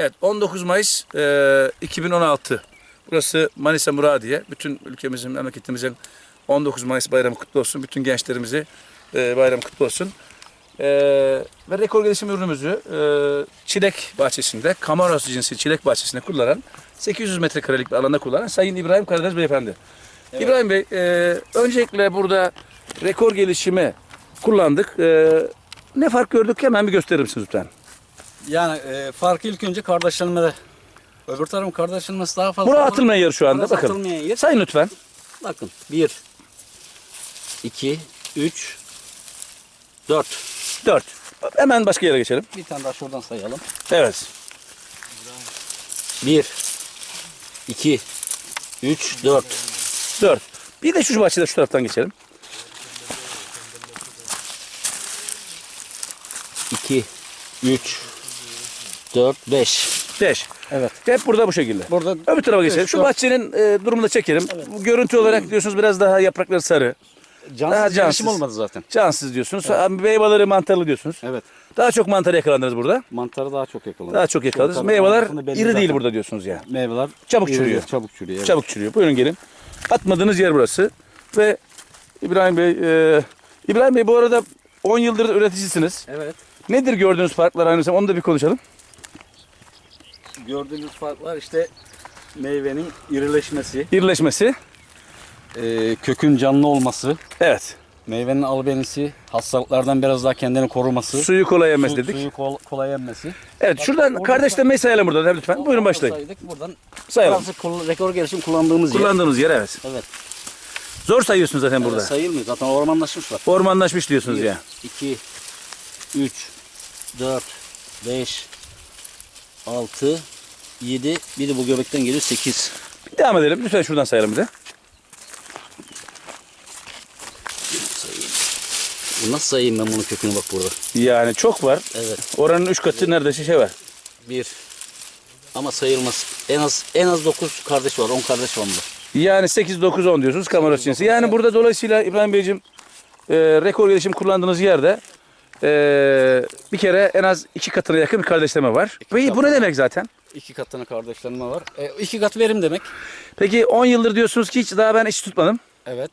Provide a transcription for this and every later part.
Evet 19 Mayıs e, 2016. Burası Manisa Muradiye. Bütün ülkemizin, memleketimizin 19 Mayıs bayramı kutlu olsun. Bütün gençlerimizi e, bayram kutlu olsun. E, ve rekor gelişim ürünümüzü e, çilek bahçesinde, Kamaros cinsi çilek bahçesinde kullanan 800 metrekarelik bir alanda kullanan Sayın İbrahim Karadeniz Beyefendi. İbrahim Bey, e, öncelikle burada rekor gelişimi kullandık. E, ne fark gördük hemen bir gösterir misiniz lütfen? Yani e, farkı ilk önce kardeşlenmede. Öbür tarafın kardeşlenmesi daha fazla. Buraya ama atılmayan yer şu anda. burası Bakın. atılmayan yer. Sayın lütfen. Bakın. Bir, iki, üç, dört. 4. Hemen başka yere geçelim. Bir tane daha şuradan sayalım. Evet. Bir, iki, üç, dört. 4. Bir de şu bahçede şu taraftan geçelim. İki, üç, dört, beş. 5. Evet. Hep burada bu şekilde. Burada Öbür tarafa geçelim. Şu dört. bahçenin e, durumunu da çekelim. Bu görüntü olarak diyorsunuz biraz daha yaprakları sarı. Daha cansız cansız. gelişim olmadı zaten. Cansız diyorsunuz. Evet. Meyveleri mantarlı diyorsunuz. Evet. Daha çok mantar yakalandınız burada. Mantarı daha çok yakaladı. Daha çok yakaladınız. Tabii, Meyveler altında belli iri değil zaten. burada diyorsunuz yani. Meyveler Çabuk iri çürüyor. Çabuk çürüyor. Evet. Çabuk çürüyor. Buyurun gelin. Atmadığınız yer burası. Ve İbrahim Bey, e, İbrahim Bey bu arada 10 yıldır üreticisiniz. Evet. Nedir gördüğünüz farklar aynı zamanda onu da bir konuşalım. Gördüğünüz farklar işte meyvenin irileşmesi, İrileşmesi. e, kökün canlı olması, Evet. meyvenin albenisi, hastalıklardan biraz daha kendini koruması, Suyu kolay yemez su- dedik. suyu kol- kolay emmesi. Evet şuradan kardeşlemeyi sayalım buradan hem lütfen. Buyurun başlayın. Saydık. Buradan Sayalım. kul- rekor gelişim kullandığımız yer. Kullandığınız yer evet. Evet. Zor sayıyorsunuz zaten burada. Sayılmıyor. Zaten ormanlaşmışlar. Ormanlaşmış diyorsunuz 1, ya. 2, 3, 4, 5, 6, 7, bir de bu göbekten geliyor 8. Devam edelim. Lütfen şuradan sayalım bir de. Nasıl sayayım ben bunun kökünü bak burada. Yani çok var. Evet. Oranın 3 katı neredeyse şey var. 1. Ama sayılmaz. En az en az 9 kardeş var. 10 kardeş var bunda. Yani 8, 9, 10 diyorsunuz kamera cinsi. Yani burada dolayısıyla İbrahim Beyciğim e, rekor gelişim kullandığınız yerde e, bir kere en az iki katına yakın bir kardeşleme var. Ve bu ne demek zaten? İki katına kardeşlenme var. E, iki kat verim demek. Peki 10 yıldır diyorsunuz ki hiç daha ben iş tutmadım. Evet.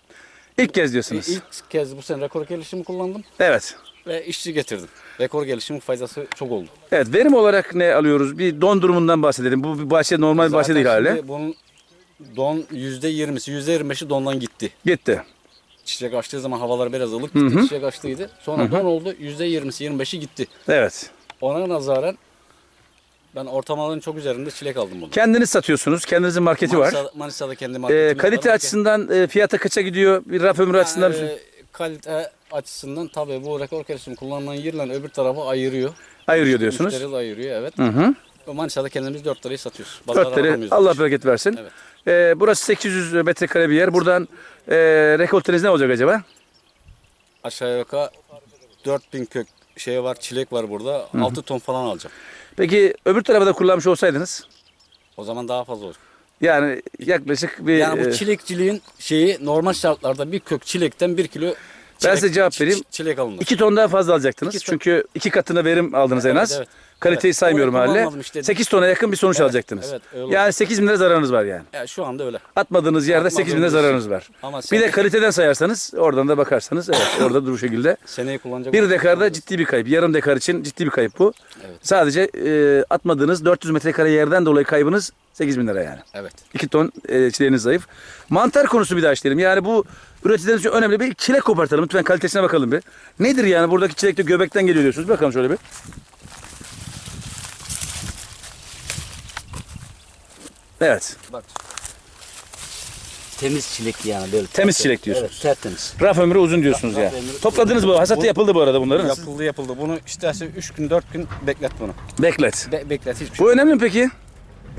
İlk kez diyorsunuz. ilk kez bu sene rekor gelişimi kullandım Evet. ve işçi getirdim. Rekor gelişimin faydası çok oldu. Evet verim olarak ne alıyoruz? Bir don durumundan bahsedelim. Bu bir bahçe normal bir bahçe Zaten değil hali. şimdi Bunun don %20'si, %25'i dondan gitti. Gitti. Çiçek açtığı zaman havalar biraz ılık gitti. Çiçek açtıydı. Sonra don oldu. %20'si, 25'i gitti. Evet. Ona nazaran ben ortalamanın çok üzerinde çilek aldım bunu. Kendiniz satıyorsunuz. Kendinizin marketi var. Manisa- Manisa'da kendi Ee, marketimiz var. kalite açısından e, fiyata kaça gidiyor? Bir raf ömrü açısından. bir- Ee, kalite açısından tabii bu rekor gelişimi kullanılan yerle öbür tarafı ayırıyor. ayırıyor diyorsunuz. Müşteri de ayırıyor evet. Hı hı. Manisa'da kendimiz 4 lirayı satıyoruz. Pazara Dört lira. Allah bereket versin. Evet. Ee, burası 800 metrekare bir yer. Buradan e, rekolteniz ne olacak acaba? Aşağı yukarı 4000 kök şey var, çilek var burada. 6 ton falan alacağım. Peki öbür tarafa da kullanmış olsaydınız? O zaman daha fazla olur. Yani yaklaşık bir... Yani bu e, çilekçiliğin şeyi normal şartlarda bir kök çilekten 1 kilo Ben size cevap vereyim. çi- Çilek alınır. iki ton daha fazla alacaktınız. İki ton. Çünkü iki katına verim aldınız en Evet, az. evet. Kaliteyi Evet. saymıyorum kullanmadım işte. 8 tona yakın bir sonuç Evet, alacaktınız. evet, öyle yani 8 bin lira zararınız var yani. Ya şu anda öyle. Atmadığınız yerde 8 bin lira zararınız var. Ama Bir de kaliteden sayarsanız oradan da bakarsanız evet orada dur bu şekilde. Seneyi kullanacak. Bir dekarda ciddi bir kayıp. Yarım dekar için ciddi bir kayıp bu. Evet. Sadece e, atmadığınız 400 metrekare yerden dolayı kaybınız 8 bin lira yani. Evet. 2 ton e, çileğiniz zayıf. Mantar konusu bir daha işleyelim. Yani bu üreticileriniz için önemli. Bir çilek kopartalım. Lütfen kalitesine bakalım bir. Nedir yani buradaki çilek de göbekten geliyor diyorsunuz. Bakalım şöyle bir. Evet. Bak. Temiz çilekli yani böyle. Temiz çilek diyorsunuz. Evet, tertemiz. Raf ömrü uzun diyorsunuz Raf ya. ömrü- Topladınız bu. Hasatı Bu- yapıldı bu arada bunların. Yapıldı yapıldı. Bunu istersen 3 gün 4 gün beklet bunu. Beklet. Be- beklet hiçbir şey. Bu önemli mi peki?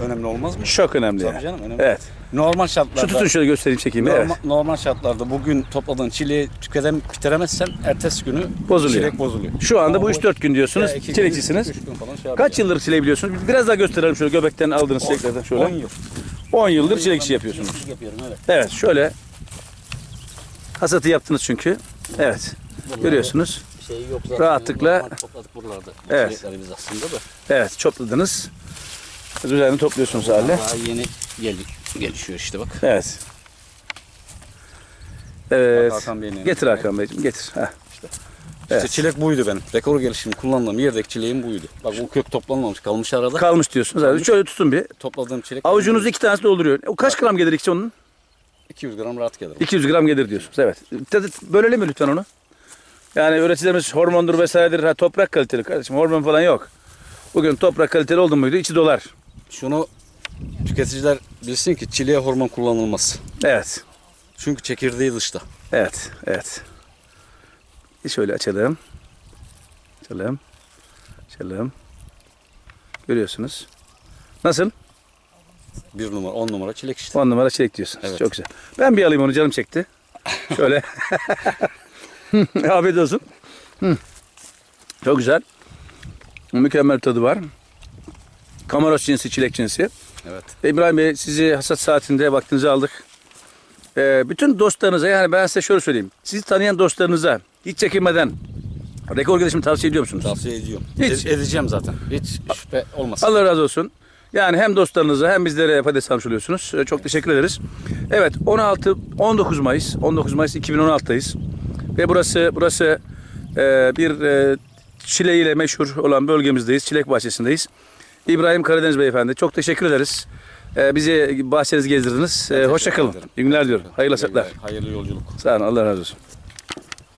Önemli olmaz mı? Çok önemli Tabii yani. canım önemli. Evet. Normal şartlarda. Şu tutun şöyle göstereyim çekeyim. Normal, Evet. normal şartlarda bugün topladığın çileği tüketen bitiremezsen ertesi günü Bozuluyor. çilek bozuluyor. Şu anda Ama bu 3-4 gün diyorsunuz. Ya gün, Çilekçisiniz. üç gün falan şey Kaç yıldır çileği biliyorsunuz? Biraz daha gösterelim şöyle göbekten aldığınız çileklerden şöyle. 10 yıl. 10 yıldır çilekçi yapıyorsunuz. Çilekçilik yapıyorum evet. Evet şöyle hasatı yaptınız çünkü. Evet. Bunlarda Görüyorsunuz. bir Şey yok zaten. Rahatlıkla- Topladık buralarda. Bu Evet. aslında da. Evet çopladınız. Düzenli topluyorsunuz hale. Daha yeni gel gelişiyor işte bak. Evet. Evet. Bak Hakan Bey'in elinde. Getir Hakan Beyciğim getir. Heh. İşte Evet. çilek buydu benim. Rekor gelişim kullandığım yerdeki çileğim buydu. Bak bu kök toplanmamış kalmış arada. Kalmış diyorsunuz. Evet. Şöyle tutun bir. Topladığım çilek. Avucunuzu iki tanesi dolduruyor. O kaç gram gelir ikisi onun? 200 gram rahat gelir. 200 gram gelir diyorsunuz. Evet. Tadı bölelim mi lütfen onu? Yani üreticilerimiz hormondur vesairedir. Ha, toprak kaliteli kardeşim. Hormon falan yok. Bugün toprak kaliteli oldu muydu içi dolar. Şunu tüketiciler bilsin ki çileğe hormon kullanılmaz. Evet. Çünkü çekirdeği dışta. Evet. Evet. Şöyle açalım. Açalım. Açalım. Görüyorsunuz. Nasıl? Bir numara, on numara çilek işte. 10 numara çilek diyorsunuz. Evet. Çok güzel. Ben bir alayım onu canım çekti. Şöyle. Afiyet olsun. Çok güzel. Mükemmel tadı var. Kamaros cinsi, çilek cinsi. Evet. İbrahim Bey sizi hasat saatinde vaktinizi aldık. Ee, bütün dostlarınıza yani ben size şöyle söyleyeyim. Sizi tanıyan dostlarınıza hiç çekinmeden rekor gelişimi tavsiye ediyor musunuz? Tavsiye ediyorum. Hiç. Ed- edeceğim zaten. Hiç şüphe olmasın. Allah razı olsun. Yani hem dostlarınıza hem bizlere patates almış oluyorsunuz. Ee, Çok teşekkür ederiz. Evet 16 19 Mayıs 19 Mayıs 2016'dayız. Ve burası burası e, bir e, çileğiyle meşhur olan bölgemizdeyiz. Çilek bahçesindeyiz. İbrahim Karadeniz Beyefendi çok teşekkür ederiz. Ee, bizi bahçenizi gezdirdiniz. Ee, hoşça kalın. İyi günler diyorum. Hayırlı hasatlar. Hayırlı yolculuk. Sağ olun. Allah razı olsun.